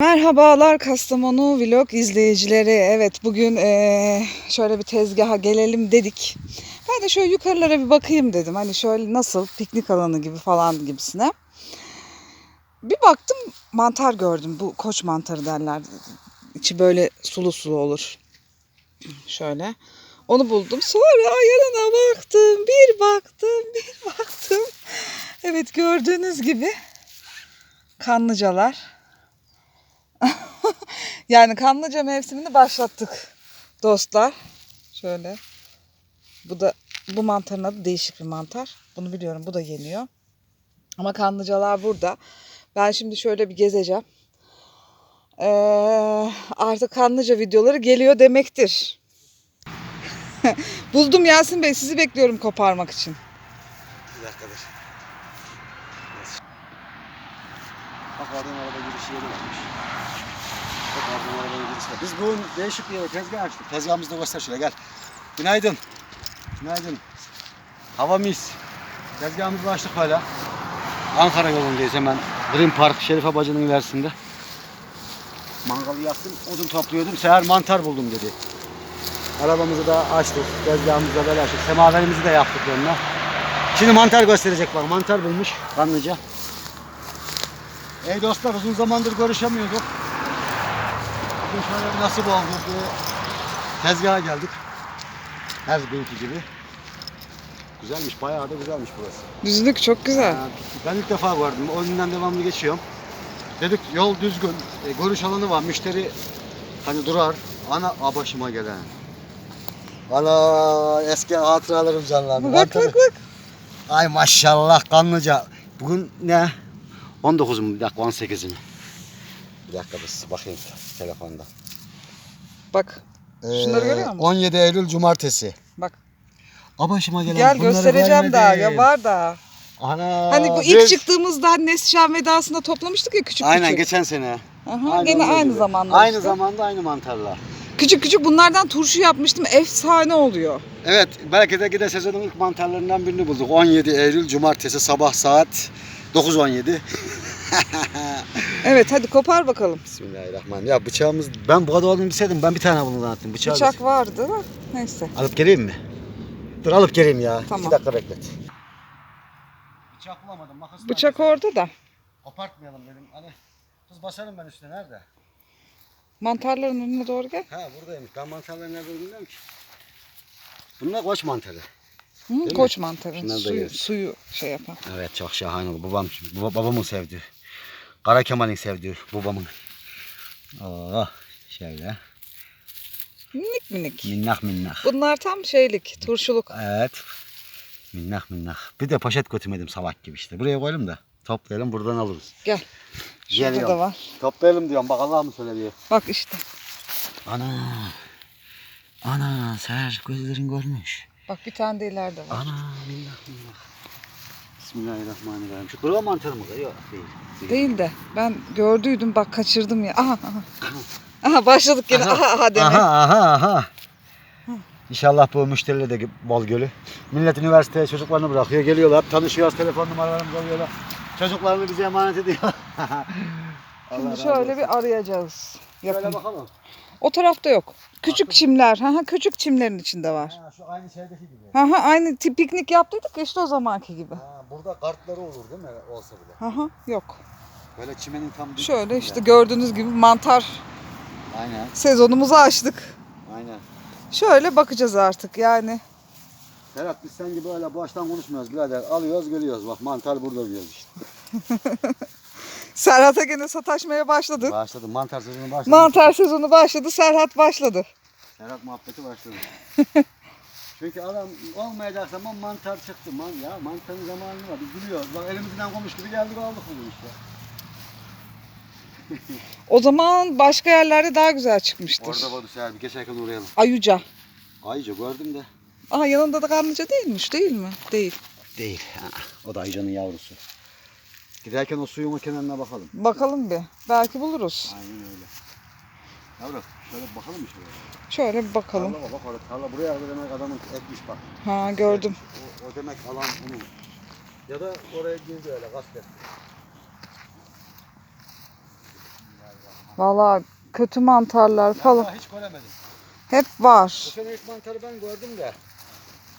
Merhabalar Kastamonu Vlog izleyicileri. Evet bugün eee, şöyle bir tezgaha gelelim dedik. Ben de şöyle yukarılara bir bakayım dedim. Hani şöyle nasıl piknik alanı gibi falan gibisine. Bir baktım mantar gördüm. Bu koç mantarı derler. İçi böyle sulu sulu olur. Şöyle. Onu buldum. Sonra yanına baktım. Bir baktım. Bir baktım. Evet gördüğünüz gibi kanlıcalar. Yani kanlıca mevsimini başlattık dostlar. Şöyle. Bu da bu mantarın adı değişik bir mantar. Bunu biliyorum. Bu da yeniyor. Ama kanlıcalar burada. Ben şimdi şöyle bir gezeceğim. Ee, artık kanlıca videoları geliyor demektir. Buldum Yasin Bey. Sizi bekliyorum koparmak için. Bir dakikadır. Bak araba girişi yeri varmış. Bak oradan araba girişi var. Biz bugün değişik bir yere tezgah açtık. Tezgahımızı da göster şöyle gel. Günaydın. Günaydın. Hava mis. Tezgahımızı açtık hala. Ankara yolundayız hemen. Green Park Şerife Bacı'nın ilerisinde. Mangalı yaktım, odun topluyordum. Seher mantar buldum dedi. Arabamızı da açtık. Tezgahımızı da böyle açtık. Semaverimizi de yaptık onunla. Şimdi mantar gösterecek bak. Mantar bulmuş kanlıca. Ey dostlar uzun zamandır görüşemiyorduk. Şöyle nasip oldu. Bir tezgaha geldik. Her günkü gibi. Güzelmiş. Bayağı da güzelmiş burası. Düzlük çok güzel. Ha, Ben ilk defa gördüm. O önünden devamlı geçiyorum. Dedik yol düzgün. E, görüş alanı var. Müşteri hani durar. Ana a başıma gelen. Ana eski hatıralarım canlandı. Bak bak bak. Ay maşallah kanlıca. Bugün ne? 19 mu? Bir dakika 18 mi? Bir dakika biz bakayım telefonda. Bak. Şunları görüyor musun? 17 Eylül Cumartesi. Bak. A başıma gelen Gel bunları göstereceğim daha. Ya var daha. Ana. Hani bu ilk biz- çıktığımızda Neslihan vedasında toplamıştık ya küçük Aynen küçük. geçen sene. Aha, Aynen gene onun aynı gibi. zamanda. Aynı işte. zamanda aynı mantarlar. Küçük küçük bunlardan turşu yapmıştım. Efsane oluyor. Evet belki de gide sezonun ilk mantarlarından birini bulduk. 17 Eylül Cumartesi sabah saat 9.17. Evet hadi kopar bakalım. Bismillahirrahmanirrahim. Ya bıçağımız ben bu kadar olduğunu bilseydim ben bir tane bunu attım. Bıçağı Bıçak vardı da neyse. Alıp geleyim mi? Dur alıp geleyim ya. Tamam. İki dakika beklet. Bıçak bulamadım. Makas Bıçak orada da. Kopartmayalım dedim. Hani kız basarım ben üstüne. Nerede? Mantarların önüne doğru gel. Ha buradaymış. Ben mantarları nerede bilmiyorum ki. Bunlar koç mantarı. Hı, koç mantarı. Şunları da Suyu, yiyoruz. suyu şey yapan. Evet çok şahane oldu. Babam, baba- babamın sevdiği. Kara Kemal'in sevdiği babamın. Oh şöyle. Minik minik. Minnak minnak. Bunlar tam şeylik, turşuluk. Evet. Minnak minnak. Bir de poşet götürmedim salak gibi işte. Buraya koyalım da toplayalım buradan alırız. Gel. Şurada Geliyorum. da var. Toplayalım diyorum. Bak Allah mı söylüyor. Bak işte. Ana. Ana Ser gözlerin görmüş. Bak bir tane de ileride var. Ana minnak minnak. Bismillahirrahmanirrahim. Şu kuru mantar mı? Yok değil. değil. Değil de ben gördüydüm bak kaçırdım ya. Aha aha. Aha başladık yine aha aha, deme. Aha aha aha. İnşallah bu müşteriler de bol gölü. Millet üniversiteye çocuklarını bırakıyor. Geliyorlar. Tanışıyoruz. Telefon numaralarımızı alıyorlar. Çocuklarını bize emanet ediyor. Şimdi şöyle bir arayacağız. Şöyle Yakın. bakalım. O tarafta yok. Küçük çimler. Ha ha küçük çimlerin içinde var. Ha, şu aynı şeydeki gibi. Ha ha aynı tip piknik yaptıydık ya işte o zamanki gibi. Ha, burada kartları olur değil mi? Olsa bile. Ha ha yok. Böyle çimenin tam dip Şöyle işte gördüğünüz gibi mantar Aynen. sezonumuzu açtık. Aynen. Şöyle bakacağız artık yani. Serhat biz sen gibi öyle baştan konuşmuyoruz birader. Alıyoruz geliyoruz. Bak mantar burada biliyoruz işte. Serhat'a gene sataşmaya başladı. Başladı. Mantar sezonu başladı. Mantar sezonu başladı. Serhat başladı. Serhat muhabbeti başladı. Çünkü adam olmayacak zaman mantar çıktı. Man, ya mantarın zamanı var. Biz gülüyoruz. Bak elimizden konuş gibi geldik aldık bunu işte. O zaman başka yerlerde daha güzel çıkmıştır. Orada vardı Serhat. Bir geçerken uğrayalım. Ayuca. Ayıca gördüm de. Aa yanında da kanlıca değilmiş değil mi? Değil. Değil. Ha, o da ayıcanın yavrusu. Giderken o suyun kenarına bakalım. Bakalım bir. Belki buluruz. Aynen öyle. Yavrum şöyle bir bakalım mı şöyle? Şöyle bir bakalım. Tarla bak orada tarla buraya demek adamın ekmiş bak. Ha gördüm. O, o demek alan bunun. Ya da oraya girdi öyle kastet. Valla kötü mantarlar falan Daha hiç göremedim. hep Bu var. sene ilk mantarı ben gördüm de.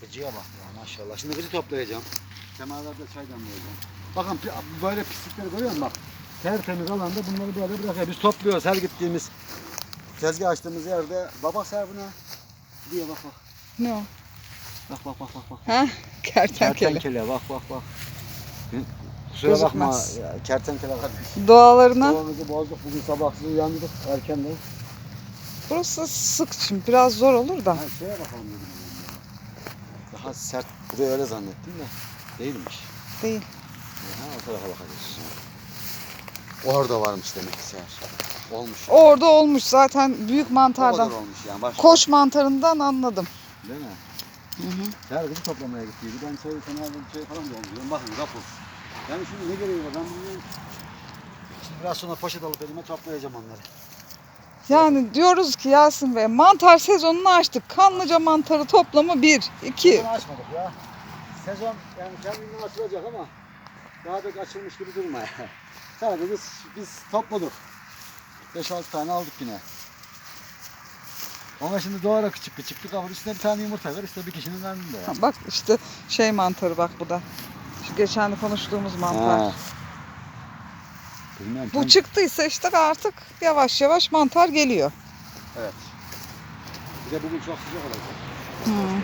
Gıcıya bak ya maşallah. Şimdi gıcı toplayacağım. Semalarda çay damlayacağım. Bakın böyle pislikleri görüyor musun bak. Tertemiz alanda bunları böyle bırakıyor. Biz topluyoruz her gittiğimiz tezgah açtığımız yerde. Baba buna. Diye bak bak. Ne o? Bak bak bak bak. bak. Ha? Kertenkele. Kertenkele bak bak bak. Kusura bakma ya, kertenkele kardeş. Doğalarına. Doğamızı bozduk bugün sabahsız uyandık erkenden. Burası sık şimdi biraz zor olur da. Ha, şeye bakalım dedim. de. Daha sert. Burayı öyle zannettim de değilmiş. Değil. Ha, o tarafa bakacağız. Orada varmış demek ki seher. Olmuş. Orada olmuş zaten büyük O kadar mantardan. olmuş yani. Başka. Koş mantarından anladım. Değil mi? Hı hı. Seher kızı toplamaya gittiydi. Ben çayı kenarda bir şey falan dolduruyorum. Bakın rapor. Yani şimdi ne gereği var ben bunu Şimdi biraz sonra poşet alıp elime toplayacağım onları. Yani diyoruz ki Yasin Bey mantar sezonunu açtık. Kanlıca mantarı toplamı 1, 2. Sezon açmadık ya. Sezon yani kendinden açılacak ama daha pek açılmış gibi durmuyor. Sadece biz, biz topladık. 5-6 tane aldık yine. Ama şimdi doğru küçük küçük bir kabul üstüne bir tane yumurta ver işte bir kişinin karnında ya. Bak işte şey mantarı bak bu da. Şu geçen de konuştuğumuz mantar. Ha. Bilmiyorum. Bu tam- çıktıysa işte artık yavaş yavaş mantar geliyor. Evet. Bir de bugün çok sıcak olacak. Hı.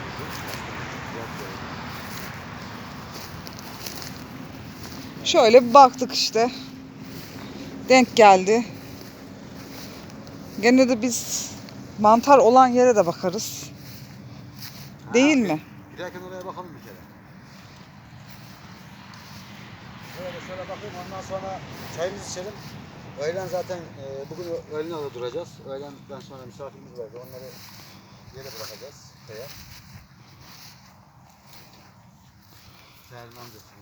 Şöyle bir baktık işte. Denk geldi. Gene de biz mantar olan yere de bakarız. Değil mi? Giderken oraya bakalım bir kere. Şöyle şöyle bakayım ondan sonra çayımızı içelim. Öğlen zaten e, bugün öğlen orada duracağız. Öğlenden sonra misafirimiz vardı. Onları yere bırakacağız. Şeye. Bizde.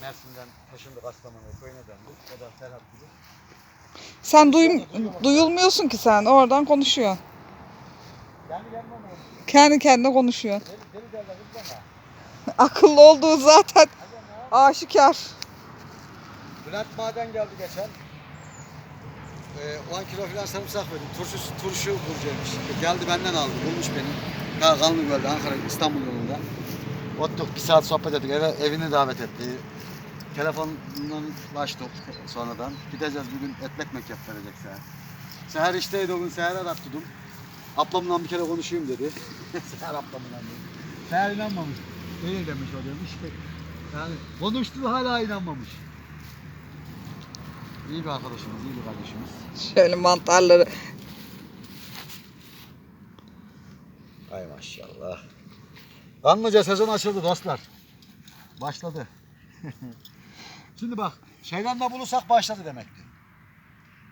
Mersin'den taşındık Kastamonu'ya köyüne döndük. O da Serhat gibi. Sen duyum, duyulmuyorsun ki sen oradan konuşuyorsun. Gelmem oğlum. Kendi kendine konuşuyorsun. Deli, deli derler. Akıllı olduğu zaten aşikar. Bülent Maden geldi geçen. Ee, 10 kilo falan sarımsak verdim. Turşu, turşu burcuymuş. Geldi benden aldı. Bulmuş beni. Daha Kanlıgöl'de Ankara İstanbul yolunda. Oturduk bir saat sohbet ettik. Eve, evini davet etti. Telefonla ulaştık sonradan. Gideceğiz bugün etli ekmek yap verecek Seher. Seher işteydi o gün Seher arattırdım. Ablamla bir kere konuşayım dedi. Seher ablamla dedi. Seher inanmamış. Öyle demiş o demiş ki. Yani konuştu hala inanmamış. İyi bir arkadaşımız, iyi bir kardeşimiz. Şöyle mantarları. Ay maşallah. Kanlıca sezon açıldı dostlar. Başladı. Şimdi bak, şeyden de bulursak başladı demekti.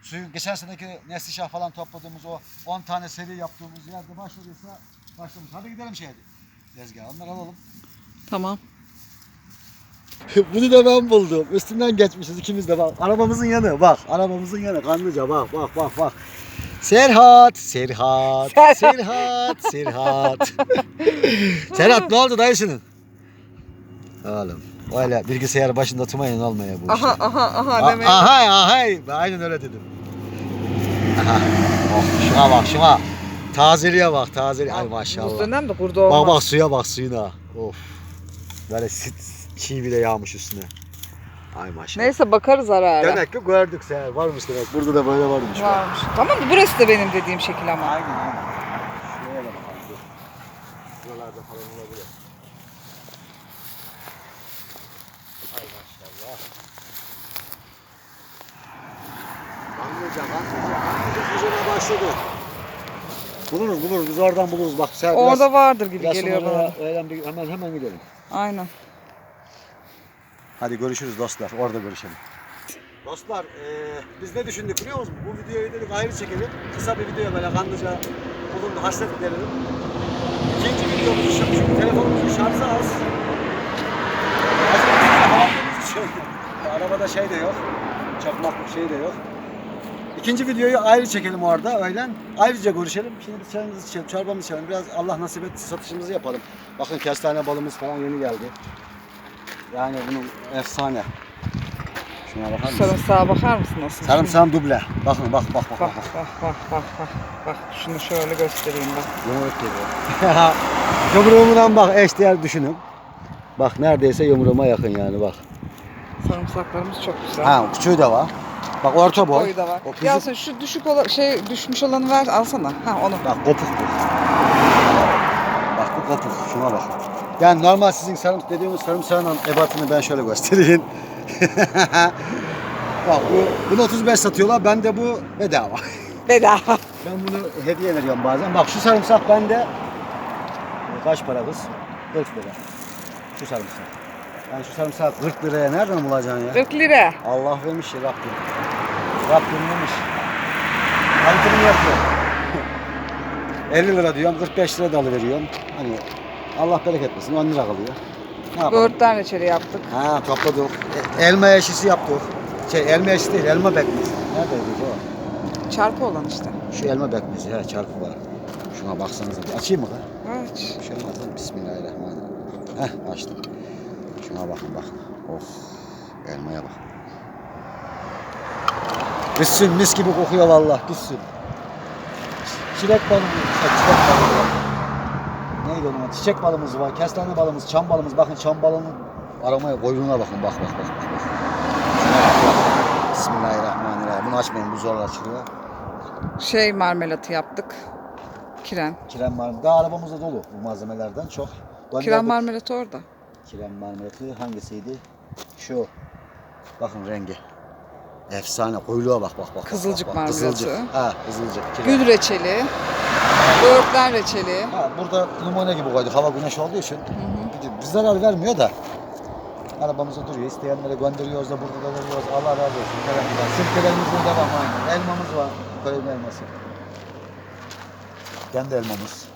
Suyun geçen seneki Neslişah falan topladığımız o 10 tane seri yaptığımız yerde başladıysa başlamış. Hadi gidelim şeye. Tezgah onları alalım. Tamam. Bunu da ben buldum. Üstünden geçmişiz ikimiz de bak. Arabamızın yanı bak. Arabamızın yanı Kanlıca bak bak bak bak. Serhat, Serhat, Serhat. Serhat, Serhat. Serhat ne oldu dayısının? Oğlum öyle bilgisayar başında tutmayın olmaya bu Aha işler. aha aha demeye. Aha aha ben aynen öyle dedim. Aha. Oh, şuna bak şuna. Tazeliğe bak tazeliğe. Ay maşallah. dönem de kurdu olmaz. Bak bak suya bak suyuna. Of. Böyle sit, çiğ bile yağmış üstüne. Ay maşallah. Neyse bakarız ara ara. Demek ki gördük sen. Varmış demek. Burada da böyle varmış. Varmış. Tamam mı? Burası da benim dediğim şekil ama. Aynen aynen. Şuraya da bakalım. dur. Buralarda falan olabilir. Ay maşallah. Sezona başladı. Buluruz buluruz biz oradan buluruz bak sen Orada biraz, vardır gibi biraz geliyor sonra bana. öğlen bir, hemen hemen gidelim. Aynen. Hadi görüşürüz dostlar. Orada görüşelim. Dostlar eee, biz ne düşündük biliyor musunuz? Bu videoyu dedik ayrı çekelim. Kısa bir video böyle kanlıca bulundu hasret giderelim. İkinci videomuz şu, çünkü telefonumuzun şarjı az. İçin arabada şey de yok. Çakmaklık şey de yok. İkinci videoyu ayrı çekelim orada öğlen. Ayrıca görüşelim. Şimdi biz çayımızı içelim, çorbamızı içelim. Biraz Allah nasip etti satışımızı yapalım. Bakın kestane balımız falan yeni geldi. Yani bunun efsane. Şuna bakar mısın? Sarımsağa bakar mısın nasıl? Sarımsağın duble. Bakın bak bak bak. Bak bak. bak bak bak bak. Bak şunu şöyle göstereyim bak. Yumruk geliyor. Yumruğumdan bak eşdeğer düşünün. Bak neredeyse yumruğuma yakın yani bak. Sarımsaklarımız çok güzel. Ha küçüğü de var. Bak orta boy. Boyu da var. O bizim- Ya sen şu düşük olan şey düşmüş olanı ver alsana. Ha onu. Bak kopuk bu. Bak bu kopuk. Şuna bak. Yani normal sizin sarım dediğimiz sarımsağın ebatını ben şöyle göstereyim. bak bu, bunu 35 satıyorlar. Ben de bu bedava. Bedava. Ben bunu hediye veriyorum bazen. Bak şu sarımsak bende kaç para kız? 40 lira. Şu sarımsak. Yani şu sarımsak 40 liraya nereden bulacaksın ya? 40 lira. Allah vermiş ya Rabbim. Rabbim vermiş. Kalitini yapıyor. 50 lira diyorum, 45 lira da alıveriyorum. Hani Allah bereket versin, 10 lira kalıyor. Ne yapalım? Böğürtlen reçeli yaptık. Ha topladık. E, Elma eşisi yaptık. Şey elma eşisi değil, elma bekmezi. Neredeydi bu? Çarpı olan işte. Şu elma bekmezi, ha çarpı var. Şuna baksanıza. bir. Açayım mı? lan? Aç. Bir şey olmaz lan. Bismillahirrahmanirrahim. Heh açtım. Şuna bakın bak. Of. Elmaya bak. Düşsün mis gibi kokuyor vallahi düşsün. Çilek balığı, şey, çilek balığı var. Neydi onun? Çiçek balımız var, kestane balımız, çam balımız. Bakın çam balının aramaya koyduğuna bakın. Bak bak bak. bak. Bismillahirrahmanirrahim. Bunu açmayın bu zor açılıyor. Şey marmelatı yaptık. Kiren. Kiren marmelatı. Daha arabamızda dolu bu malzemelerden çok. Kiren Gönderdik. marmelatı orada. Kiren marmelatı hangisiydi? Şu. Bakın rengi. Efsane. Koyuluğa bak bak bak. Kızılcık bak, bak. Kızılcık. marmelatı. Ha kızılcık. Kiren. Gül reçeli. Böğürtlen reçeli. Ha, burada limone gibi koyduk. Hava güneş olduğu için. Hı hı. Bir zarar vermiyor da. Arabamızda duruyor. İsteyenlere gönderiyoruz da burada da veriyoruz. Allah razı olsun. Teşekkürler. Sirkelerimizin devam aynen. Elmamız var. Köyün elması. Kendi elmamız.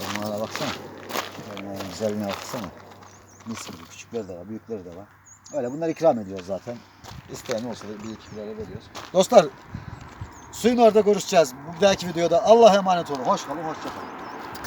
Elmalara baksana. Elmanın güzelliğine baksana. Mis. Küçükleri de var, büyükleri de var. Öyle bunları ikram ediyoruz zaten. İsteyen olsa da bir iki veriyoruz. Dostlar suyun orada görüşeceğiz. Bu dahaki videoda Allah'a emanet olun. Hoş kalın, hoşça kalın.